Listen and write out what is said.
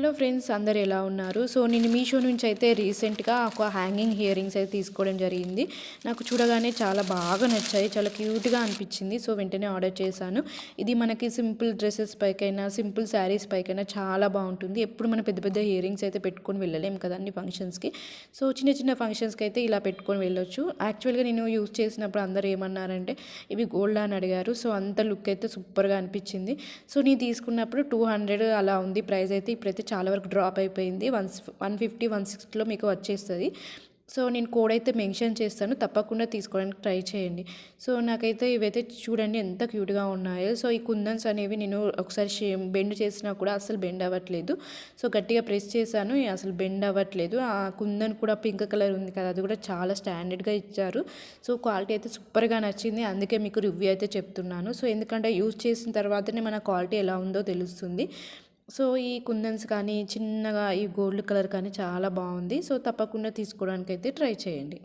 Hello friends అందరు ఎలా ఉన్నారు? సో నేను మీషో నుంచి అయితే రీసెంట్గా ఒక హ్యాంగింగ్ హియరింగ్స్ అయితే తీసుకోవడం జరిగింది. నాకు చూడగానే చాలా బాగా నచ్చాయి చాలా క్యూట్గా అనిపించింది. సో వెంటనే ఆర్డర్ చేశాను. ఇది మనకి సింపుల్ డ్రెస్సెస్ పైకైనా సింపుల్ శారీస్ పైకైనా చాలా బాగుంటుంది. ఎప్పుడు మనం పెద్ద పెద్ద హియరింగ్స్ అయితే పెట్టుకొని వెళ్ళలేం కదండి ఫంక్షన్స్కి. సో చిన్న చిన్న ఫంక్షన్స్కి అయితే ఇలా పెట్టుకొని వెళ్ళొచ్చు. యాక్చువల్గా నేను యూజ్ చేసినప్పుడు అందరు ఏమన్నారంటే ఇవి గోల్డ్ అని అడిగారు. సో అంత లుక్ అయితే సూపర్గా అనిపించింది. సో నేను తీసుకున్నప్పుడు టూ హండ్రెడ్ అలా ఉంది ప్రైస్ అయితే. ఇప్పుడైతే చాలా వరకు డ్రాప్ అయిపోయింది. వన్ వన్ ఫిఫ్టీ వన్ సిక్స్టీలో మీకు వచ్చేస్తుంది. సో నేను కోడ్ అయితే మెన్షన్ చేస్తాను. తప్పకుండా తీసుకోవడానికి ట్రై చేయండి. సో నాకైతే ఇవైతే చూడండి ఎంత క్యూట్గా ఉన్నాయో. సో ఈ కుందన్స్ అనేవి నేను ఒకసారి షే- బెండ్ చేసినా కూడా అసలు బెండ్ అవ్వట్లేదు. సో గట్టిగా ప్రెస్ చేశాను. అసలు బెండ్ అవ్వట్లేదు. ఆ కుందన్ కూడా పింక్ కలర్ ఉంది కదా అది కూడా చాలా స్టాండర్డ్గా ఇచ్చారు. సో క్వాలిటీ అయితే సూపర్గా నచ్చింది. అందుకే మీకు రివ్యూ అయితే చెప్తున్నాను. సో ఎందుకంటే యూజ్ చేసిన తర్వాతనే మన క్వాలిటీ ఎలా ఉందో తెలుస్తుంది. సో ఈ కుందన్స్ కానీ చిన్నగా ఈ గోల్డ్ కలర్ కానీ చాలా బాగుంది. సో తప్పకుండా తీసుకోవడానికి అయితే ట్రై చేయండి.